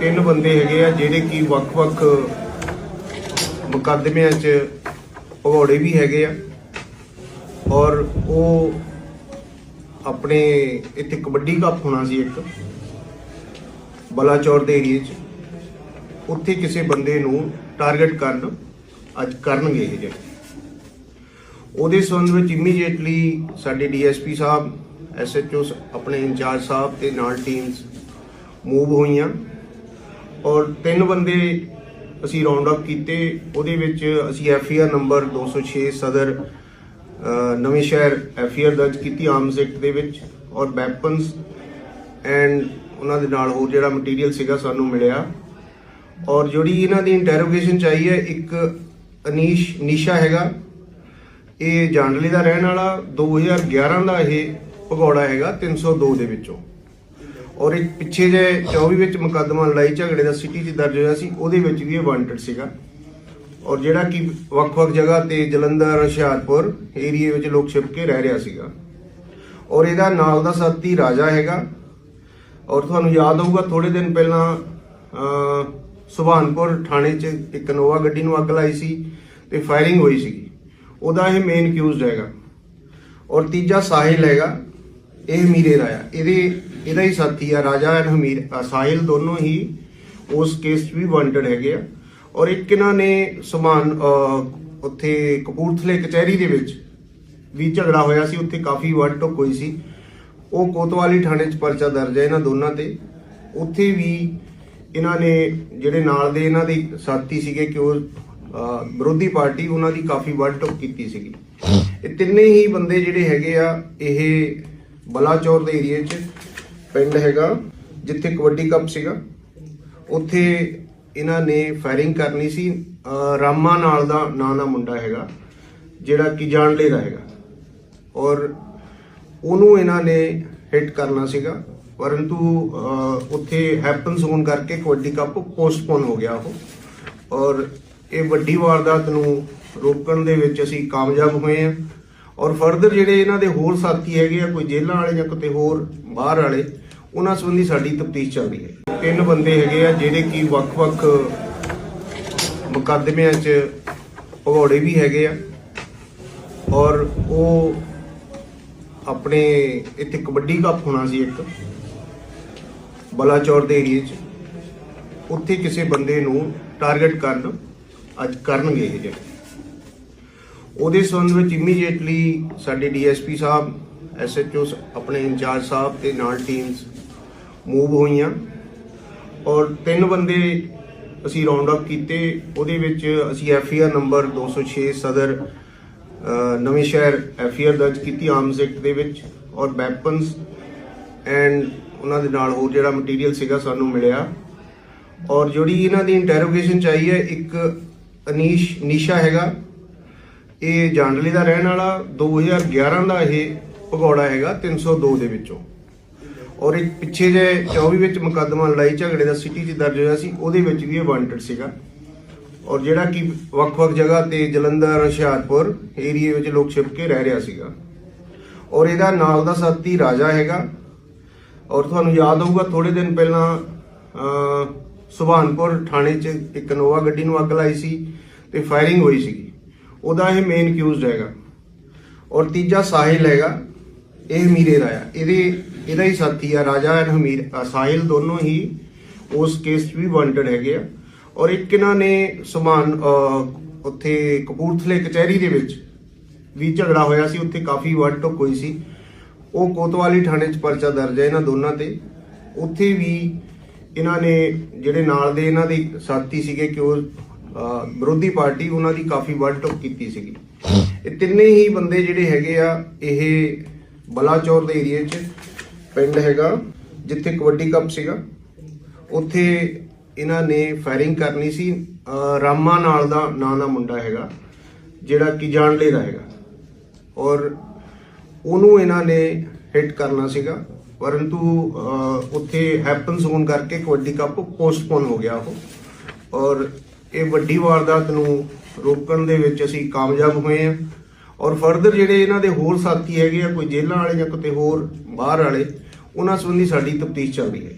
ਤਿੰਨ ਬੰਦੇ ਹੈਗੇ ਆ ਜਿਹੜੇ ਕਿ ਵੱਖ-ਵੱਖ ਮੁਕੱਦਮਿਆਂ 'ਚ ਭਗੌੜੇ ਵੀ ਹੈਗੇ ਆ। ਔਰ ਉਹ ਆਪਣੇ ਇੱਥੇ ਕਬੱਡੀ ਕੱਪ ਹੋਣਾ ਸੀ ਇੱਕ, ਬਲਾਚੌਰ ਦੇ ਏਰੀਏ 'ਚ। ਉੱਥੇ ਕਿਸੇ ਬੰਦੇ ਨੂੰ ਟਾਰਗੇਟ ਕਰਨ ਅੱਜ ਕਰਨਗੇ ਇਹ ਜਿਹੜੇ। ਉਹਦੇ ਸੰਬੰਧ ਵਿੱਚ ਇਮੀਡੀਏਟਲੀ ਸਾਡੇ ਡੀਐਸਪੀ ਸਾਹਿਬ, ਐਸਐਚਓ ਆਪਣੇ ਇੰਚਾਰਜ ਸਾਹਿਬ ਤੇ ਨਾਲ ਟੀਮਸ ਮੂਵ ਹੋਈਆਂ। ਔਰ ਤਿੰਨ ਬੰਦੇ ਅਸੀਂ ਰਾਉਂਡ ਅਪ ਕੀਤੇ। ਉਹਦੇ ਵਿੱਚ ਅਸੀਂ ਐਫਆਰ ਨੰਬਰ 206 ਸਦਰ ਨਵੇਂ ਸ਼ਹਿਰ ਐਫਆਰ ਦਰਜ ਕੀਤੀ ਆਰਮਸ ਐਕਟ ਦੇ ਵਿੱਚ ਔਰ ਵੈਪਨਸ ਐਂਡ ਉਹਨਾਂ ਦੇ ਨਾਲ ਹੋਰ ਜਿਹੜਾ ਮਟੀਰੀਅਲ ਸੀਗਾ ਸਾਨੂੰ ਮਿਲਿਆ। ਔਰ ਜਿਹੜੀ ਇਹਨਾਂ ਦੀ ਇੰਟਰੋਗੇਸ਼ਨ ਚਾਹੀ ਹੈ, ਇੱਕ ਅਨੀਸ਼ ਨੀਸ਼ਾ ਹੈਗਾ। ਇਹ ਜਾਂਡਲੀ ਦਾ ਰਹਿਣ ਵਾਲਾ 2011 ਦਾ ਇਹ ਭਗੌੜਾ ਹੈਗਾ 302 ਦੇ ਵਿੱਚੋਂ। ਔਰ ਇੱਕ ਪਿੱਛੇ ਜੇ 24 ਵਿੱਚ ਮੁਕੱਦਮਾ ਲੜਾਈ ਝਗੜੇ ਦਾ ਸਿਟੀ 'ਚ ਦਰਜ ਹੋਇਆ ਸੀ, ਉਹਦੇ ਵਿੱਚ ਵੀ ਇਹ ਵਾਂਟਡ ਸੀਗਾ। ਔਰ ਜਿਹੜਾ ਕਿ ਵੱਖ-ਵੱਖ ਜਗ੍ਹਾ ਤੇ ਜਲੰਧਰ, ਹੁਸ਼ਿਆਰਪੁਰ ਏਰੀਏ ਵਿੱਚ ਲੋਕ ਛਿਪ ਕੇ ਰਹਿ ਰਿਹਾ ਸੀਗਾ। ਔਰ ਇਹਦਾ ਨਾਲ ਦਾ ਸਾਥੀ ਰਾਜਾ ਹੈਗਾ। ਔਰ ਤੁਹਾਨੂੰ ਯਾਦ ਹੋਊਗਾ ਥੋੜੇ ਦਿਨ ਪਹਿਲਾਂ ਸੁਭਾਨਪੁਰ ਥਾਣੇ 'ਚ ਇੱਕ ਨੋਵਾ ਗੱਡੀ ਨੂੰ ਅੱਗ ਲਾਈ ਸੀ ਤੇ ਫਾਇਰਿੰਗ ਹੋਈ ਸੀਗੀ। ਉਹਦਾ ਇਹ ਮੇਨ ਅਕਿਊਜ਼ਡ ਹੈਗਾ। ਔਰ ਤੀਜਾ ਸਾਹਿਲ ਹੈਗਾ। ਇਹ ਮੀਰੇ ਦਾ ਆ ਇਹਦੇ ਇਹਦਾ ਹੀ ਸਾਥੀ ਆ ਰਾਜਾ ਐਂਡ ਹਮੀਰ। ਅ, ਸਾਹਿਲ ਦੋਨੋਂ ਹੀ ਉਸ ਕੇਸ 'ਚ ਵੀ ਵਾਂਟਡ ਹੈਗੇ ਆ। ਔਰ ਇੱਕ ਇਹਨਾਂ ਨੇ ਸਮਾਨ ਉੱਥੇ ਕਪੂਰਥਲੇ ਕਚਹਿਰੀ ਦੇ ਵਿੱਚ ਵੀ ਝਗੜਾ ਹੋਇਆ ਸੀ। ਉੱਥੇ ਕਾਫੀ ਵੱਡ ਟੁੱਕ ਹੋਈ ਸੀ। ਉਹ ਕੋਤਵਾਲੀ ਥਾਣੇ 'ਚ ਪਰਚਾ ਦਰਜ ਹੈ ਇਹਨਾਂ ਦੋਨਾਂ ਤੇ। ਉੱਥੇ ਵੀ ਇਹਨਾਂ ਨੇ ਜਿਹੜੇ ਨਾਲ ਦੇ ਇਹਨਾਂ ਦੇ ਸਾਥੀ ਸੀਗੇ ਕਿ ਉਹ ਵਿਰੋਧੀ ਪਾਰਟੀ ਉਹਨਾਂ ਦੀ ਕਾਫੀ ਵੱਡ ਟੁੱਕ ਕੀਤੀ ਸੀਗੀ। ਇਹ ਤਿੰਨੇ ਹੀ ਬੰਦੇ ਜਿਹੜੇ ਹੈਗੇ ਆ ਇਹ ਬਲਾਚੌਰ ਦੇ ਏਰੀਏ 'ਚ ਪਿੰਡ ਹੈਗਾ, ਜਿੱਥੇ ਕਬੱਡੀ ਕੱਪ ਸੀਗਾ। ਉੱਥੇ ਇਹਨਾਂ ਨੇ ਫਾਇਰਿੰਗ ਕਰਨੀ ਸੀ। ਰਾਮਾ ਨਾਲ ਦਾ ਨਾਂ ਦਾ ਮੁੰਡਾ ਹੈਗਾ, ਜਿਹੜਾ ਕਿ ਜਾਣਲੇ ਦਾ ਹੈਗਾ। ਔਰ ਉਹਨੂੰ ਇਹਨਾਂ ਨੇ ਹਿੱਟ ਕਰਨਾ ਸੀਗਾ, ਪਰੰਤੂ ਉੱਥੇ ਹੈਪਨਸ ਹੋਣ ਕਰਕੇ ਕਬੱਡੀ ਕੱਪ ਪੋਸਟਪੋਨ ਹੋ ਗਿਆ ਉਹ। ਔਰ ਇਹ ਵੱਡੀ ਵਾਰਦਾਤ ਨੂੰ ਰੋਕਣ ਦੇ ਵਿੱਚ ਅਸੀਂ ਕਾਮਯਾਬ ਹੋਏ ਹਾਂ। ਔਰ ਫਰਦਰ ਜਿਹੜੇ ਇਹਨਾਂ ਦੇ ਹੋਰ ਸਾਥੀ ਹੈਗੇ ਆ, ਕੋਈ ਜੇਲ੍ਹਾਂ ਵਾਲੇ ਜਾਂ ਕਿਤੇ ਹੋਰ ਬਾਹਰ ਵਾਲੇ, ਉਹਨਾਂ ਸੰਬੰਧੀ ਸਾਡੀ ਤਫਤੀਸ਼ ਚੱਲ ਰਹੀ ਹੈ। ਤਿੰਨ ਬੰਦੇ ਹੈਗੇ ਆ ਜਿਹੜੇ ਕਿ ਵੱਖ-ਵੱਖ ਮੁਕੱਦਮਿਆਂ 'ਚ ਭਗੌੜੇ ਵੀ ਹੈਗੇ ਆ ਔਰ ਉਹ ਆਪਣੇ ਇੱਥੇ ਕਬੱਡੀ ਕੱਪ ਹੋਣਾ ਸੀ ਇੱਕ, ਬਲਾਚੌਰ ਦੇ ਏਰੀਏ 'ਚ। ਉੱਥੇ ਕਿਸੇ ਬੰਦੇ ਨੂੰ ਟਾਰਗੇਟ ਕਰਨ ਅੱਜ ਕਰਨਗੇ ਇਹ ਜਿਹੜੇ। ਉਹਦੇ ਸੰਬੰਧ ਵਿੱਚ ਇਮੀਡੀਏਟਲੀ ਸਾਡੇ ਡੀਐਸਪੀ ਸਾਹਿਬ, ਐਸਐਚਓ ਆਪਣੇ ਇੰਚਾਰਜ ਸਾਹਿਬ ਤੇ ਨਾਲ ਟੀਮਸ ਮੂਵ ਹੋਈਆਂ। ਔਰ ਤਿੰਨ ਬੰਦੇ ਅਸੀਂ ਰਾਉਂਡ ਅਪ ਕੀਤੇ। ਉਹਦੇ ਵਿੱਚ ਅਸੀਂ ਐਫਆਰ ਨੰਬਰ 206 ਸਦਰ ਨਵੇਂ ਸ਼ਹਿਰ ਐਫਆਰ ਦਰਜ ਕੀਤੀ ਆਰਮਸ ਐਕਟ ਦੇ ਵਿੱਚ ਔਰ ਵੈਪਨਸ ਐਂਡ ਉਹਨਾਂ ਦੇ ਨਾਲ ਹੋਰ ਜਿਹੜਾ ਮਟੀਰੀਅਲ ਸੀਗਾ ਸਾਨੂੰ ਮਿਲਿਆ। ਔਰ ਜਿਹੜੀ ਇਹਨਾਂ ਦੀ ਇੰਟਰੋਗੇਸ਼ਨ ਚਾਹੀ ਹੈ, ਇੱਕ ਅਨੀਸ਼, ਨੀਸ਼ਾ ਹੈਗਾ। ਇਹ ਜਾਂਡਲੀ ਦਾ ਰਹਿਣ ਵਾਲਾ 2011 ਦਾ ਇਹ ਭਗੌੜਾ ਹੈਗਾ 302 ਦੇ ਵਿੱਚੋਂ। ਔਰ ਇੱਕ ਪਿੱਛੇ ਜੇ 24 ਵਿੱਚ ਮੁਕੱਦਮਾ ਲੜਾਈ ਝਗੜੇ ਦਾ ਸਿਟੀ 'ਚ ਦਰਜ ਹੋਇਆ ਸੀ, ਉਹਦੇ ਵਿੱਚ ਵੀ ਇਹ ਵਾਂਟਡ ਸੀਗਾ। ਔਰ ਜਿਹੜਾ ਕਿ ਵੱਖ-ਵੱਖ ਜਗ੍ਹਾ ਤੇ ਜਲੰਧਰ, ਹੁਸ਼ਿਆਰਪੁਰ ਏਰੀਏ ਵਿੱਚ ਲੋਕ ਛਿਪ ਕੇ ਰਹਿ ਰਿਹਾ ਸੀਗਾ। ਔਰ ਇਹਦਾ ਨਾਲ ਦਾ ਸਾਥੀ ਰਾਜਾ ਹੈਗਾ। ਔਰ ਤੁਹਾਨੂੰ ਯਾਦ ਹੋਊਗਾ ਥੋੜੇ ਦਿਨ ਪਹਿਲਾਂ ਸੁਭਾਨਪੁਰ ਥਾਣੇ 'ਚ ਇੱਕ ਨੋਵਾ ਗੱਡੀ ਨੂੰ ਅੱਗ ਲਾਈ ਸੀ ਤੇ ਫਾਇਰਿੰਗ ਹੋਈ ਸੀਗੀ। ਉਹਦਾ ਇਹ ਮੇਨ ਅਕਿਊਜ਼ਡ ਹੈਗਾ। ਔਰ ਤੀਜਾ ਸਾਹਿਲ ਹੈਗਾ, ਇਹ ਮੀਰੇ ਦਾ ਆ ਇਹਦੇ, ਇਹਦਾ ਹੀ ਸਾਥੀ ਆ, ਰਾਜਾ ਐਂਡ ਹਮੀਰ ਸਾਹਿਲ ਦੋਨੋਂ ਹੀ ਉਸ ਕੇਸ 'ਚ ਵੀ ਵਾਂਟਡ ਹੈਗੇ ਆ। ਔਰ ਇੱਕ ਇਹਨਾਂ ਨੇ ਸਮਾਨ ਉੱਥੇ ਕਪੂਰਥਲੇ ਕਚਹਿਰੀ ਦੇ ਵਿੱਚ ਵੀ ਝਗੜਾ ਹੋਇਆ ਸੀ, ਉੱਥੇ ਕਾਫੀ ਵੱਡ ਟੁੱਕ ਹੋਈ ਸੀ। ਉਹ ਕੋਤਵਾਲੀ ਥਾਣੇ 'ਚ ਪਰਚਾ ਦਰਜ ਹੈ ਇਹਨਾਂ ਦੋਨਾਂ ਤੇ। ਉੱਥੇ ਵੀ ਇਹਨਾਂ ਨੇ, ਜਿਹੜੇ ਨਾਲ ਦੇ ਇਹਨਾਂ ਦੇ ਸਾਥੀ ਸੀਗੇ ਕਿ ਉਹ ਵਿਰੋਧੀ ਪਾਰਟੀ ਉਹਨਾਂ ਦੀ ਕਾਫੀ ਵੱਡ ਟੁੱਕ ਕੀਤੀ ਸੀਗੀ। ਇਹ ਤਿੰਨੇ ਹੀ ਬੰਦੇ ਜਿਹੜੇ ਹੈਗੇ ਆ ਇਹ ਬਲਾਚੌਰ ਦੇ ਏਰੀਏ 'ਚ ਪਿੰਡ ਹੈਗਾ ਜਿੱਥੇ ਕਬੱਡੀ ਕੱਪ ਸੀਗਾ। ਉੱਥੇ ਇਹਨਾਂ ਨੇ ਫਾਇਰਿੰਗ ਕਰਨੀ ਸੀ। ਰਾਮਾ ਨਾਲ ਦਾ ਨਾਂ ਦਾ ਮੁੰਡਾ ਹੈਗਾ ਜਿਹੜਾ ਕਿ ਜਾਣਲੇ ਦਾ ਹੈਗਾ। ਔਰ ਉਹਨੂੰ ਇਹਨਾਂ ਨੇ ਹਿੱਟ ਕਰਨਾ ਸੀਗਾ। ਪਰੰਤੂ ਉੱਥੇ ਹੈਪਨਸ ਹੋਣ ਕਰਕੇ ਕਬੱਡੀ ਕੱਪ ਪੋਸਟਪੋਨ ਹੋ ਗਿਆ ਉਹ। ਔਰ ਇਹ ਵੱਡੀ ਵਾਰਦਾਤ ਨੂੰ ਰੋਕਣ ਦੇ ਵਿੱਚ ਅਸੀਂ ਕਾਮਯਾਬ ਹੋਏ ਹਾਂ। ਔਰ ਫਰਦਰ ਜਿਹੜੇ ਇਹਨਾਂ ਦੇ ਹੋਰ ਸਾਥੀ ਹੈਗੇ ਆ, ਕੋਈ ਜੇਲ੍ਹਾਂ ਵਾਲੇ ਜਾਂ ਕਿਤੇ ਹੋਰ ਬਾਹਰ ਵਾਲੇ, ਉਹਨਾਂ ਸੰਬੰਧੀ ਸਾਡੀ ਤਫਤੀਸ਼ ਚੱਲ ਰਹੀ ਹੈ।